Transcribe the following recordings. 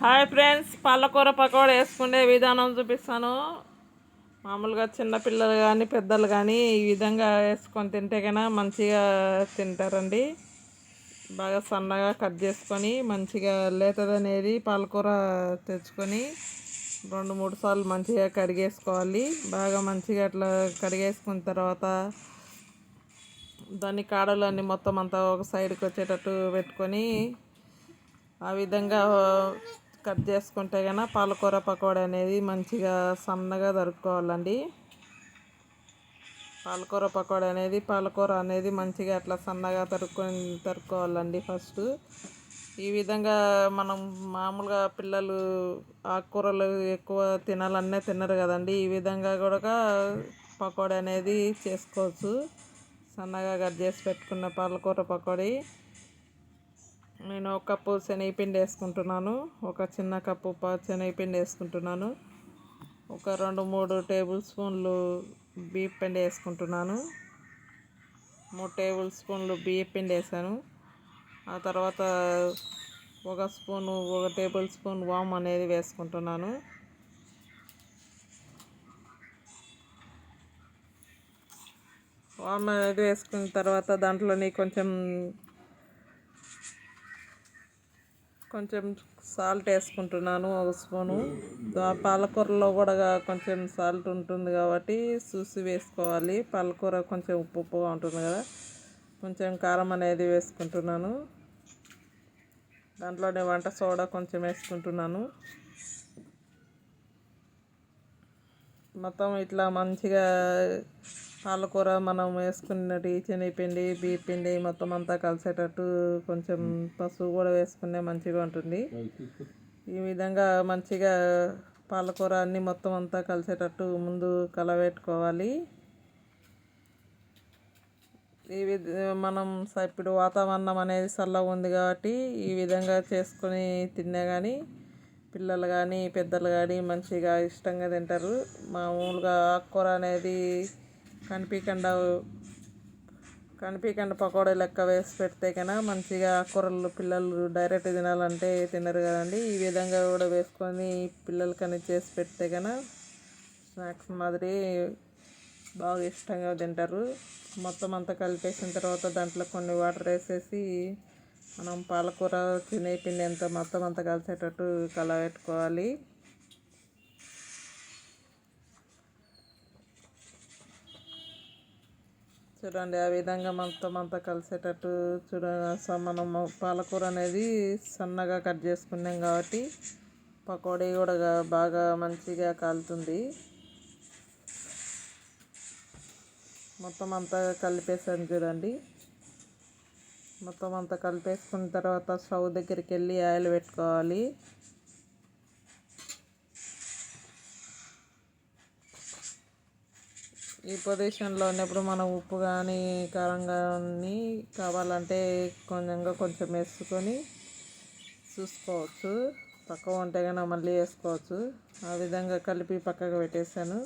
Hi friends పాలకూర పకోడ వేసుకునే విధానం చూపిస్తాను. మామూలుగా చిన్నపిల్లలు కానీ పెద్దలు కానీ ఈ విధంగా వేసుకొని తింటే కన్నా మంచిగా తింటారండి. బాగా సన్నగా కట్ చేసుకొని మంచిగా లేతదనేది పాలకూర తెచ్చుకొని రెండు మూడు సార్లు మంచిగా కడిగేసుకోవాలి. బాగా మంచిగా అట్లా కడిగేసుకున్న తర్వాత దాని కాడలన్నీ మొత్తం అంతా ఒక సైడ్కి వచ్చేటట్టు పెట్టుకొని ఆ విధంగా కట్ చేసుకుంటే కనుక పాలకూర పకోడీ అనేది మంచిగా సన్నగా దొరుకుకోవాలండి పాలకూర పకోడీ అనేది పాలకూర అనేది మంచిగా అట్లా సన్నగా తరుక్కొని తరుక్కోవాలండి ఫస్ట్. ఈ విధంగా మనం మామూలుగా పిల్లలు ఆకుకూరలు ఎక్కువ తినాలన్నే తినరు కదండి. ఈ విధంగా కూడా పకోడీ అనేది చేసుకోవచ్చు. సన్నగా కట్ చేసి పెట్టుకున్న పాలకూర పకోడీ. నేను ఒక కప్పు శనగపిండి వేసుకుంటున్నాను ఒక చిన్న కప్పు శనగపిండి వేసుకుంటున్నాను ఒక రెండు మూడు టేబుల్ స్పూన్లు బియ్య పిండి వేసుకుంటున్నాను మూడు టేబుల్ స్పూన్లు బియ్య పిండి వేసాను ఆ తర్వాత ఒక స్పూను ఒక టేబుల్ స్పూన్ వామ్ అనేది వేసుకుంటున్నాను. వామ్ అనేది వేసుకున్న తర్వాత దాంట్లోని కొంచెం కొంచెం సాల్ట్ వేసుకుంటున్నాను ఒక స్పూను. పాలకూరలో కూడా కొంచెం సాల్ట్ ఉంటుంది కాబట్టి చూసి వేసుకోవాలి. పాలకూర కొంచెం ఉప్పు ఉప్పుగా ఉంటుంది కదా. కొంచెం కారం అనేది వేసుకుంటున్నాను. దాంట్లోనే వంట సోడా కొంచెం వేసుకుంటున్నాను. మొత్తం ఇట్లా మంచిగా పాలకూర మనం వేసుకున్నట్టు శనగపిండి బియ్యపిండి మొత్తం అంతా కలిసేటట్టు కొంచెం పసుపు కూడా వేసుకునే మంచిగా ఉంటుంది. ఈ విధంగా మంచిగా పాలకూర అన్నీ మొత్తం అంతా కలిసేటట్టు ముందు కలబెట్టుకోవాలి. ఈ విధ మనం ఇప్పుడు వాతావరణం అనేది చల్లగా ఉంది కాబట్టి ఈ విధంగా చేసుకొని తిన్నా కానీ పిల్లలు కానీ పెద్దలు కానీ మంచిగా ఇష్టంగా తింటారు. మామూలుగా ఆకుకూర అనేది కనిపించకుండా కనిపించకుండా పకోడీ లెక్క వేసి పెడితే కన్నా మంచిగా కూరలు పిల్లలు డైరెక్ట్ తినాలంటే తినరు కదండి. ఈ విధంగా కూడా వేసుకొని పిల్లలకని చేసి పెడితే కన్నా స్నాక్స్ మాదిరి బాగా ఇష్టంగా తింటారు. మొత్తం అంతా కలిపేసిన తర్వాత దాంట్లో కొన్ని వాటర్ వేసేసి మనం పాలకూర తినే పిండి ఎంత మొత్తం అంతా కలిసేటట్టు కలబెట్టుకోవాలి చూడండి ఆ విధంగా మొత్తం అంతా కలిసేటట్టు చూడ మనం పాలకూర అనేది సన్నగా కట్ చేసుకున్నాం కాబట్టి పకోడీ కూడా బాగా మంచిగా కాలుతుంది. మొత్తం అంతా కలిపేసాను చూడండి. మొత్తం అంతా కలిపేసుకున్న తర్వాత స్టవ్ దగ్గరికి వెళ్ళి ఆయిల్ పెట్టుకోవాలి. ఈ పొజిషన్లో ఉన్నప్పుడు మనం ఉప్పు కానీ కారం కానీ కావాలంటే కొంచెంగా కొంచెం వేసుకొని చూసుకోవచ్చు. తక్కువ ఉంటే కానీ మళ్ళీ వేసుకోవచ్చు. ఆ విధంగా కలిపి పక్కకు పెట్టేసాను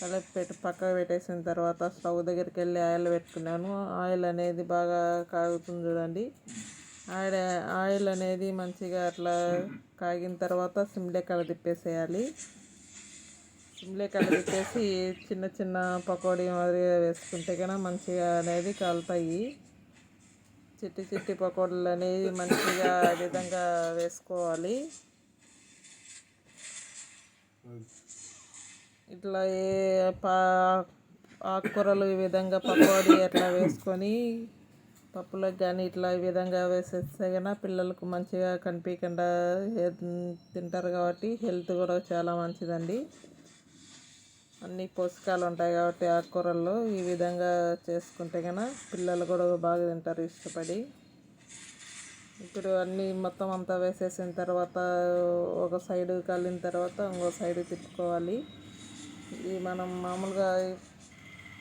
కలిపి పెట్టి పక్కకు పెట్టేసిన తర్వాత స్టవ్ దగ్గరికి వెళ్ళి ఆయిల్ పెట్టుకున్నాను. ఆయిల్ అనేది బాగా కాగుతుంది చూడండి. ఆయిల్ ఆయిల్ అనేది మంచిగా అట్లా కాగిన తర్వాత సిమ్లే కల తిప్పేసేయాలి. సిమ్లే కలిపేసి చిన్న చిన్న పకోడీ మాదిరిగా వేసుకుంటే కన్నా మంచిగా అనేది కాలుతాయి. చిట్టి చిట్టి పకోడీలు అనేది మంచిగా విధంగా వేసుకోవాలి. ఇట్లా ఏ పా ఆకుకూరలు ఈ విధంగా పకోడీ అట్లా వేసుకొని పప్పులకు కానీ ఇట్లా ఈ విధంగా వేసేస్తే కన్నా పిల్లలకు మంచిగా కనిపించకుండా తింటారు కాబట్టి హెల్త్ కూడా చాలా మంచిదండి. అన్ని పోషకాలు ఉంటాయి కాబట్టి ఆకుకూరల్లో ఈ విధంగా చేసుకుంటే కనుక పిల్లలు కూడా బాగా తింటారు ఇష్టపడి. ఇప్పుడు అన్నీ మొత్తం అంతా వేసేసిన తర్వాత ఒక సైడు కలిన తర్వాత ఇంకో సైడ్ తిప్పుకోవాలి. ఇది మనం మామూలుగా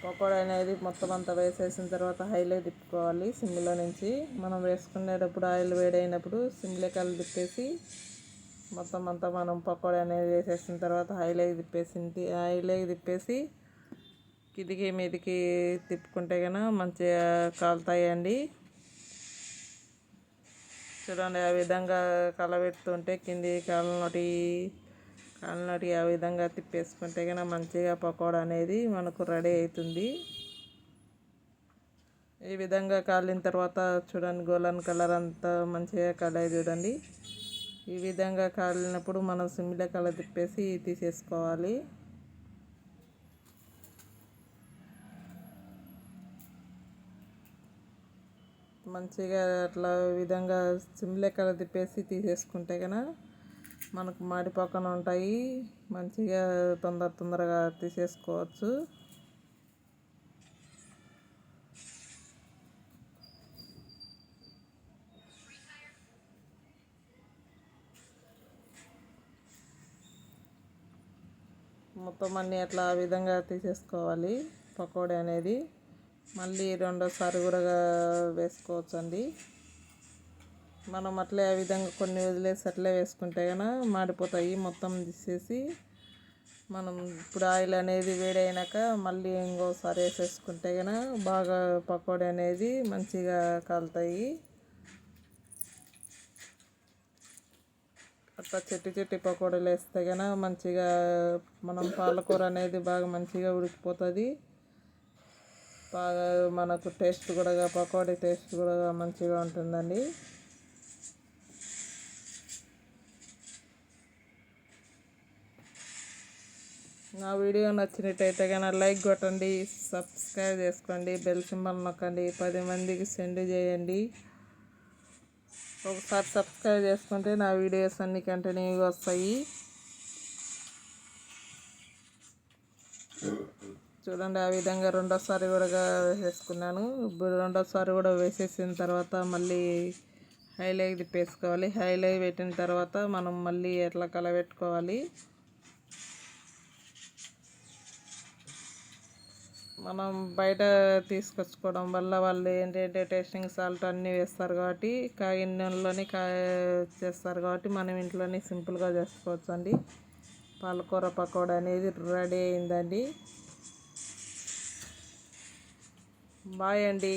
పకోడా అనేది మొత్తం అంతా వేసేసిన తర్వాత హైలో తిప్పుకోవాలి. సిమ్లో నుంచి మనం వేసుకునేటప్పుడు ఆయిల్ వేడైనప్పుడు సిమ్లే కళ్ళు తిప్పేసి మొత్తం అంతా మనం పకోడీ అనేది వేసేసిన తర్వాత హైలైకి తిప్పేసింది. హైలైకి తిప్పేసి కిందికి మీదికి తిప్పుకుంటే కనుక మంచిగా కాలుతాయండి. చూడండి ఆ విధంగా కలబెడుతుంటే కింది కాళ్ళనోటి కాళ్ళనోటి ఆ విధంగా తిప్పేసుకుంటే కనుక మంచిగా పకోడా అనేది మనకు రెడీ అవుతుంది. ఈ విధంగా కాలిన తర్వాత చూడండి గోల్డెన్ కలర్ అంతా మంచిగా కలయి చూడండి. ఈ విధంగా కాలినప్పుడు మనం సిమ్లో కలర్ తిప్పేసి తీసేసుకోవాలి. మంచిగా అట్లా విధంగా సిమ్లో కలర్ తిప్పేసి తీసేసుకుంటే కనుక మనకు మాడిపోకుండా ఉంటాయి. మంచిగా తొందర తొందరగా తీసేసుకోవచ్చు. మొత్తం అన్నీ అట్లా ఆ విధంగా తీసేసుకోవాలి? పకోడీ అనేది. మళ్ళీ రెండోసారి కూడా వేసుకోవచ్చు అండి మనం అట్లే ఆ విధంగా కొన్ని వదిలేసి అట్లే వేసుకుంటే కనుక మాడిపోతాయి. మొత్తం తీసేసి మనం ఇప్పుడు ఆయిల్ అనేది వేడైనాక మళ్ళీ ఇంకోసారి వేసేసుకుంటే కనుక బాగా పకోడీ అనేది మంచిగా కాలుతాయి. అట్లా చెట్టు చెట్టు పకోడీలు వేస్తే కనుక మంచిగా మనం పాలకూర అనేది బాగా మంచిగా ఉడికిపోతుంది. బాగా మనకు టేస్ట్ కూడా పకోడీ టేస్ట్ కూడా మంచిగా ఉంటుందండి. నా వీడియో నచ్చినట్టయితే కనుక లైక్ కొట్టండి సబ్స్క్రైబ్ చేసుకోండి బెల్ సింబల్ నొక్కండి పది మందికి సెండ్ చేయండి. ఒకసారి సబ్స్క్రైబ్ చేసుకుంటే నా వీడియోస్ అన్ని కంటిన్యూగా వస్తాయి. చూడండి ఆ విధంగా రెండోసారి కూడా వేసేసుకున్నాను. ఇప్పుడు రెండోసారి కూడా వేసేసిన తర్వాత మళ్ళీ హైలైట్ తిప్పేసుకోవాలి హైలైట్ పెట్టిన తర్వాత మనం మళ్ళీ ఎట్లా కలబెట్టుకోవాలి? మనం బయట తీసుకొచ్చుకోవడం వల్ల వాళ్ళు ఏంటంటే టేస్టింగ్ సాల్ట్ అన్నీ వేస్తారు కాబట్టి కాగిన నూనెలోనే కా చేస్తారు కాబట్టి మనం ఇంట్లోనే సింపుల్గా చేసుకోవచ్చు అండి పాలకూర పకోడా అనేది రెడీ అయిందండి. బాయ్ అండి.